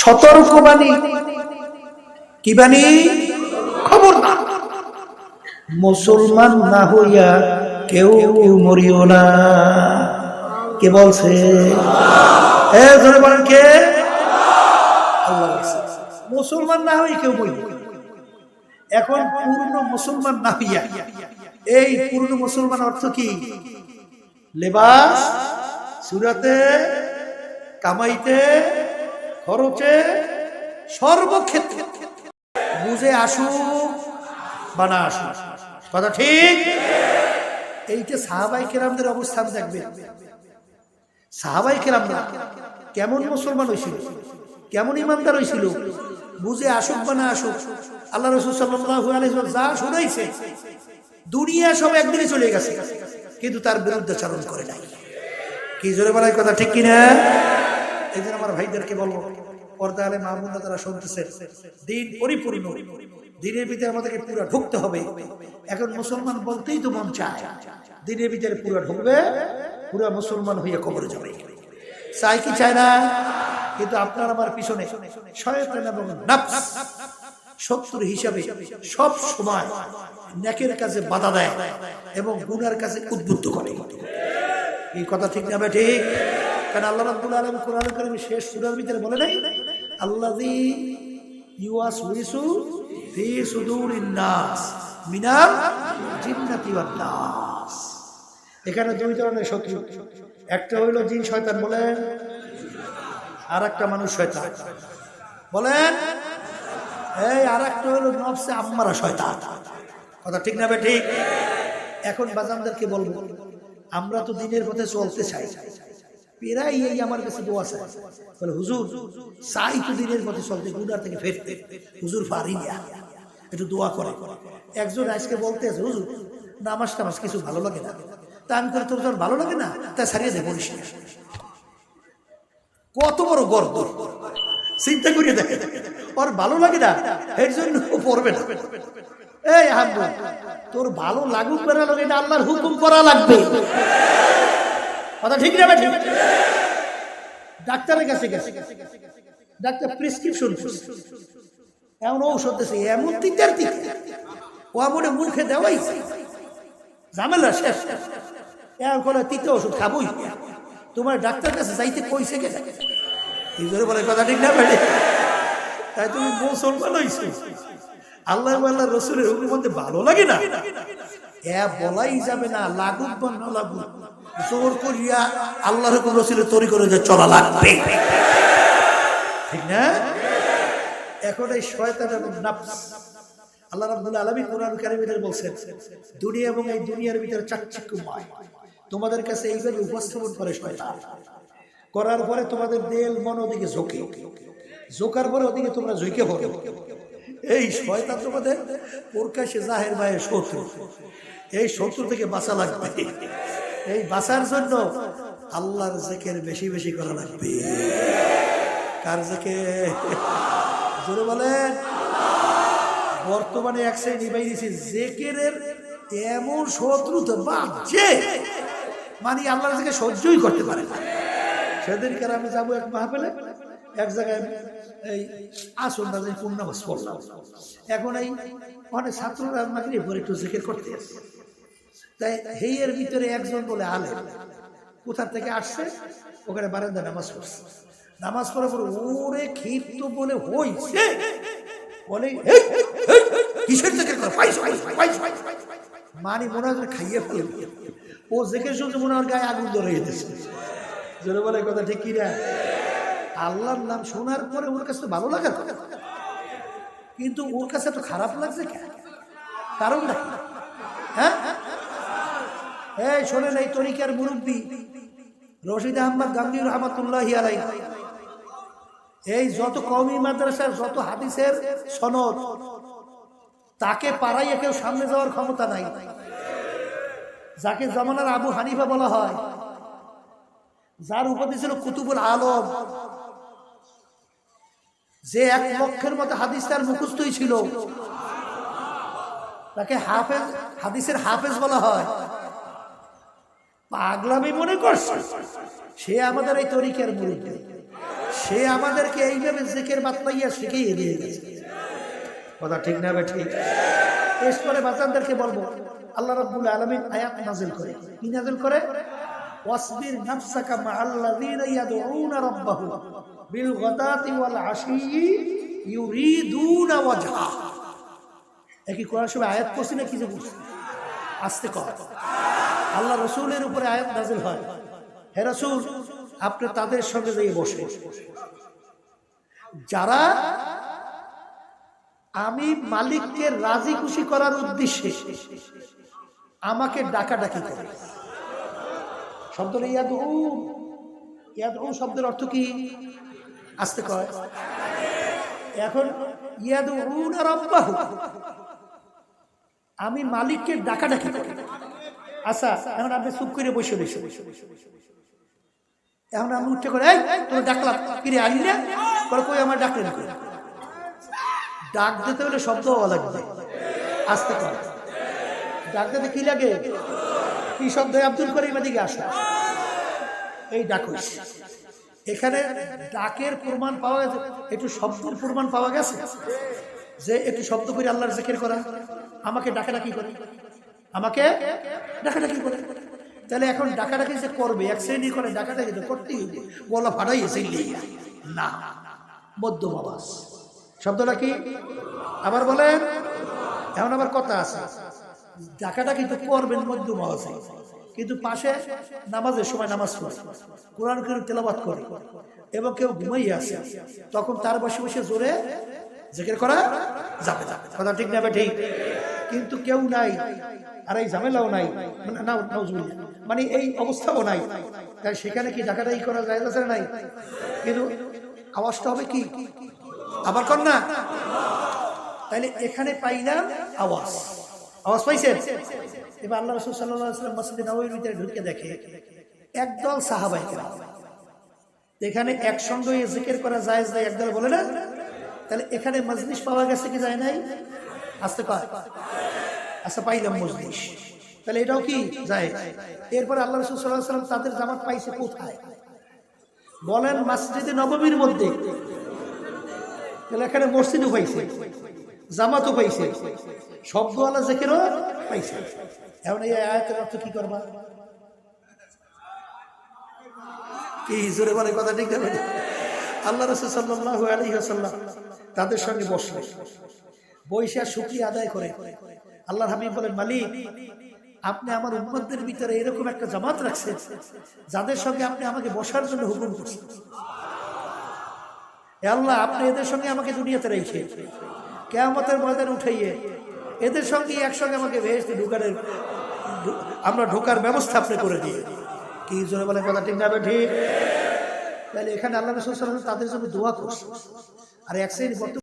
সতর্কবাণী। কি বাণী? খবর মুসলমান না হইয়া কেউ মরিও না। কে বলছে? কে। মুসলমান না হই কেউ এখন পূর্ণ মুসলমান না হইয়া, এই পূর্ণ মুসলমান অর্থ কি? লেবাস, সুরাতে, কামাইতে খরচে সর্বক্ষেত্রে। বুঝে আসুক বা না আসুক, কথা ঠিক? এইটা সাহাবাই কেরামদের অবস্থান দেখবে সাহাবাই কেরামরা কেমন মুসলমান হয়েছিল, কেমন ইমানদার হয়েছিল, বুঝে আসুক বা না আসুক, আল্লাহ রসুল সাল্লাহ যা শুনাইছে, দুনিয়া সব একদিনে চলে গেছে, কিন্তু তার বিরুদ্ধে চারণ করে নাই। কি জোরে বলার কথা, ঠিক কিনা? এই জন্য আমার ভাইদেরকে বলব, পর্দা আলে মাহমুদা তারা শুনতেছে, দিন পরিপূর্ণ, দিনের ভিতরে আমাদেরকে পুরা ঢুকতে হবে। এখন মুসলমান বলতেই তো মন চায়, দিনের ভিতরে পুরো ঢুকবে পুরো মুসলমান হয়ে কবরে যাবে। চাই কি চায় না? কিন্তু আপনার আমার পিছনে শয়তান এবং নাফস শত্রু হিসাবে সব সময় নেকের কাছে বাধা দেয় এবং গুনার কাছে উদ্বুদ্ধ করে। এই কথা ঠিক না ঠিক? কারণ আল্লাহ রাব্বুল আলামিন কোরআন কারীমে শেষ সূরার ভিতরে বলে নাই? আল্লাযী ইউয়াসউইসু ফি সুদুরিন নাস মিনাল জিন্নাতি ওয়ান এখানে দুই ধরনের শত্রু। একটা হইল জিন, শয়তান, বলেন। আর একটা মানুষ, শয়তান। বলেন? এই আর একটা হইল নফসে আম্মারা, শয়তান। কথা ঠিক না ঠিক? এখন বাজানদেরকে বলব, আমরা তো দিনের পথে চলতে চাই। এই আমার কাছে চাই দিনের থেকে ফেরতে। হুজুর একটু দোয়া একজন আজকে হুজুর, নামাজ টামাজ কিছু ভালো লাগে না। তা আমি তোর ভালো লাগে না? তা কত বড় গর্ব চিন্তা করিয়ে দেখে ওর ভালো লাগে না, এর জন্য পড়বে না। তোর ভালো লাগুক করা লাগে আল্লাহর হুকুম করা লাগবে। কথা ঠিক না ঠিক ডাক্তারের কাছে গেছে। ডাক্তার প্রেসক্রিপশন এমন ঔষধ দিয়েছে এমন তিনটার তিন ও আমনে মুখে দেওয়াই। ঝামেলা শেষ। এর করে তৃতীয় ওষুধ খাবোই। তোমার ডাক্তার কাছে যাইতে কইছে গেছে এই জন্য বলে কথা ঠিক না বেড়ে তাই তুমি মুসলমান হইছো। আল্লাহ আল্লাহ রসুলের হুকুম মধ্যে ভালো লাগে না। এ বলাই যাবে না, লাগুক বা না লাগুক। জোর করিয়া আল্লাহর হুকুম রসুলের তরি করে যে চলা লাগবে। ঠিক না? এখন এই শয়তান এবং নাফস। আল্লাহ রাব্বুল আলামিন কোরআন কারীমের বলছেন, দুনিয়া এবং এই দুনিয়ার ভিতরে চাকচিক্যময়। তোমাদের কাছে এইভাবে উপস্থাপন করে শয়তান। করার পরে তোমাদের দেল, মন ওদিকে ঝোঁকে। ঝোঁকার পরে ওদিকে তোমরা ঝুঁকে পড়ো। এই শয়তান তোমাদের প্রকাশে জাহের ভাইয়ের শত্রু। এই শত্রু থেকে বাঁচা লাগবে। এই বাঁচার জন্য আল্লাহর জেকের বেশি বেশি করা লাগবে। কার জেকে জোরে বলেন। বর্তমানে এক সাইড নিবাই দিয়েছে জেকেরের এমন শত্রু তো বাজছে মানে আল্লাহর থেকে সহ্যই করতে পারে না। সেদিনকার আমি যাব এক মাহফিলে, এক জায়গায় এই আসল না করলাম এখন এই অনেক ছাত্ররা পরে একটু জেকের করতে আসে। তাই হেয়ের ভিতরে একজন বলে আলে কোথা থেকে আসছে? ওখানে বারান্দা নামাজ পড়ছে। নামাজ পড়ার পর ওরে ক্ষিপ্ত বলে হইছে? বলে "এই, এই, এই, কিসের থেকে মানে মনে হয় খাইয়ে ফেলে ও জেকে শুনতে মনে হয় গায়ে আগুন ধরে যেতেছে জোরে বলে কথা ঠিক কিনা আল্লাহর নাম শোনার পরে ওর কাছে তো ভালো লাগার কিন্তু ওর কাছে তো খারাপ লাগছে কারণ না এই শোনেন এই তরিকার মুরব্বী। রশিদ আহমদ রহমতুল্লাহ আলাই এই যত কমি মাদ্রাসার যত হাদিসের সনদ, তাকে পাড়াইয়া কেউ সামনে যাওয়ার ক্ষমতা নাই। যাকে জমানার আবু হানিফা বলা হয়, যার উপাধি ছিল কুতুবুল আলম। যে এক লক্ষের মতো হাদিস তার মুখস্থই ছিল। তাকে হাফেজ, হাদিসের হাফেজ বলা হয়। পাগলামি মনে করছে? সে আমাদের এই তরিকার মুরব্বী। সে আমাদেরকে এইভাবে জেকের বাতলাইয়া শিখিয়ে দিয়ে গেছে। কথা ঠিক না ঠিক? এরপরে বাচ্চাদেরকে বলব, আল্লাহ রাব্বুল আলামিন আয়াত নাজিল করে। কি নাজিল করে? ওয়াসবির নাফসাকা মাআল্লাযীনা ইয়াদউনা রাব্বাহুম বিল গাদাতি ওয়াল আশিয়্যি ইউরিদুনা ওয়াজহা। একই কোরআন সময় আয়াত পড়ছি না কি যে বলছি আস্তে কর। আল্লাহ রসুলের উপরে আয়াত নাজিল হয়। হে রসুল, আপনি তাদের সঙ্গে যেয়ে বসে যারা আমি মালিককে রাজি খুশি করার উদ্দেশ্যে আমাকে ডাকাডাকি করে। শব্দটা ইয়াদ ইয়াদ শব্দের অর্থ কি? আসতে কয়। এখন ইয়াদ আমি মালিককে ডাকাডাকি করি। আচ্ছা এখন আপনি চুপ করে বসে বসে। এখন আমি উঠে করে তোর ডাকলাম কিরে আলি না করে কই আমার ডাকলেন ডাক দিতে হলে শব্দ হওয়া লাগবে। আসতে কর। ডাক দিতে কি লাগে? কি শব্দ? আব্দুল করিম এদিকে আসে। এই ডাক। এখানে ডাকের প্রমাণ পাওয়া গেছে, একটু শব্দের প্রমাণ পাওয়া গেছে। যে একটু শব্দ করে আল্লাহর জেকের করা, আমাকে ডাকাডাকি করে? আমাকে? ডাকাডাকি করে। তাহলে এখন ডাকাডাকি যে করবে, এক শ্রেণি করে ডাকাডাকি তো করতেই হবে। গলা ফাটাই না মধ্যম আওয়াজ শব্দটা কি? আবার বলেন। এমন আবার কথা আছে। ডাকাডাকি তো করবেন মধ্যম আওয়াজে কিন্তু পাশে নামাজের সময় নামাজ পড়ে। কোরআন কেউ তেলাবাত করে। এবং কেউ ঘুমাইয়ে আসে। তখন তার বসে বসে জোরে জেকের করা যাবে যাবে কথা ঠিক নেবে ঠিক? কিন্তু কেউ নাই, আর এই ঝামেলাও নাই। মানে না। মানে এই অবস্থাও নাই। তাই সেখানে কি ডাকাটাই করা যায় না নাই? কিন্তু আওয়াজটা হবে কি? আবার কর না। তাইলে এখানে পাইলাম আওয়াজ। আওয়াজ পাইছেন? এবার আল্লাহ রসুল সাল্লাম মসজিদে নবীর ভিতরে ঢুকে দেখে, একদল সাহাবাই এখানে একসঙ্গে জিকির করা যায় একদল বলে না? তাহলে এখানে মজলিস পাওয়া গেছে কি যায় নাই? আসতে পার আচ্ছা পাইলাম মজলিস। তাহলে এটাও কি যায় এরপরে আল্লাহ রসুল তাদের জামাত পাইছে কোথায়? বলেন মসজিদে নবমীর মধ্যে। তাহলে এখানে মসজিদও পাইছে, জামাতও পাইছে। শব্দওয়ালা জেকেরও পাইছে। এখন এই আয়াতের অর্থ কি করবা? কি জোরে বলে কথা ঠিক আল্লাহ রসুল সাল্লাহ আলী আসাল্লাম তাদের সঙ্গে বসলেন। বৈশা শুক্রিয়া আদায় করে। আল্লাহ হাবিব বলেন, মালিক, আপনি আমার উম্মতদের ভিতরে এরকম একটা জামাত রাখছেন, যাদের সঙ্গে আপনি আমাকে বসার জন্য হুকুম করছেন। আল্লাহ, আপনি এদের সঙ্গে আমাকে দুনিয়াতে রেখে, কেয়ামতের ময়দান উঠাইয়ে, এদের সঙ্গে একসঙ্গে আমাকে ভেস্তে ঢুকারের আমরা ঢোকার ব্যবস্থা আপনি করে দিয়ে কি জোরে বলে কথা ঠিক যাবে ঠিক? তাহলে এখানে আল্লাহ তাদের জন্য দোয়া করছে আর এক শ্রেণি